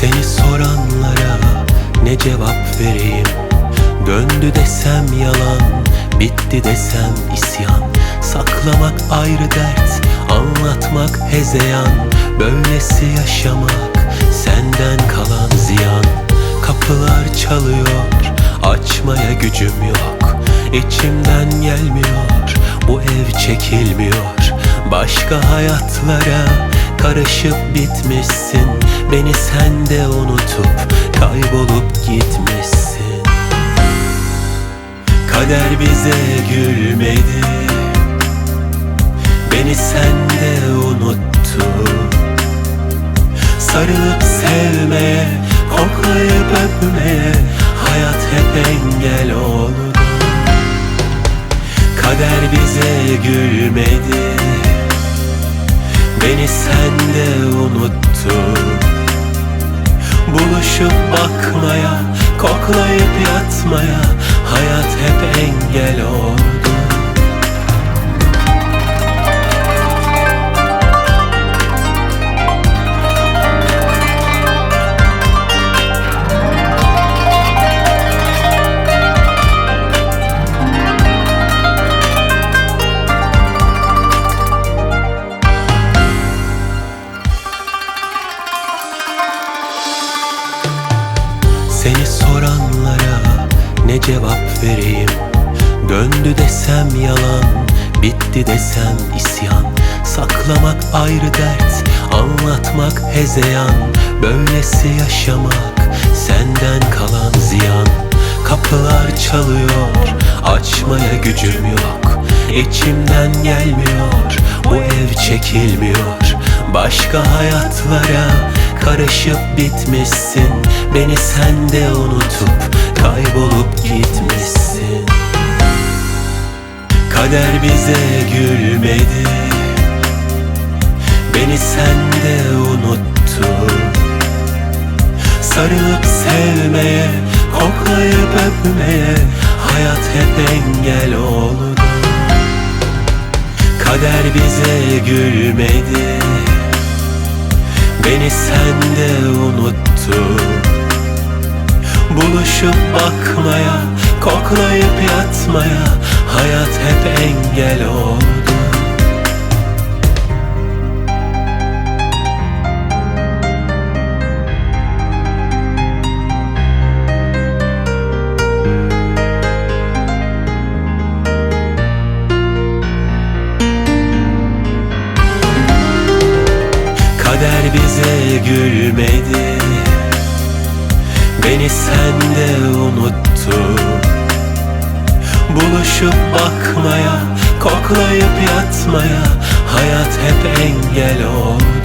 Seni soranlara ne cevap vereyim? Döndü desem yalan, bitti desem isyan. Saklamak ayrı dert, anlatmak hezeyan. Böylesi yaşamak senden kalan ziyan. Kapılar çalıyor, açmaya gücüm yok. İçimden gelmiyor, bu ev çekilmiyor. Başka hayatlara Karışıp bitmişsin. Beni sende unutup Kaybolup gitmişsin. Kader bize gülmedi. Beni sende unuttu Sarılıp sevmeye Koklayıp öpmeye Hayat hep engel oldu. Kader bize gülmedi Beni sende unuttu Buluşup bakmaya Koklayıp yatmaya Hayat hep engel oldu ne cevap vereyim? Döndü desem yalan Bitti desem isyan. Saklamak ayrı dert Anlatmak hezeyan. Böylesi yaşamak Senden kalan ziyan. Kapılar çalıyor Açmaya gücüm yok. İçimden gelmiyor Bu ev çekilmiyor. Başka hayatlara Karışıp bitmişsin. Beni sende unutup Kader bize gülmedi. Beni sende unuttu Sarılıp sevmeye Koklayıp öpmeye Hayat hep engel oldu. Kader bize gülmedi. Beni sende unuttu Buluşup bakmaya Koklayıp yatmaya Hayat hep engel oldu. Kader bize gülmedi. Beni sende unuttu Buluşup bakmaya Koklayıp yatmaya Hayat hep engel oldu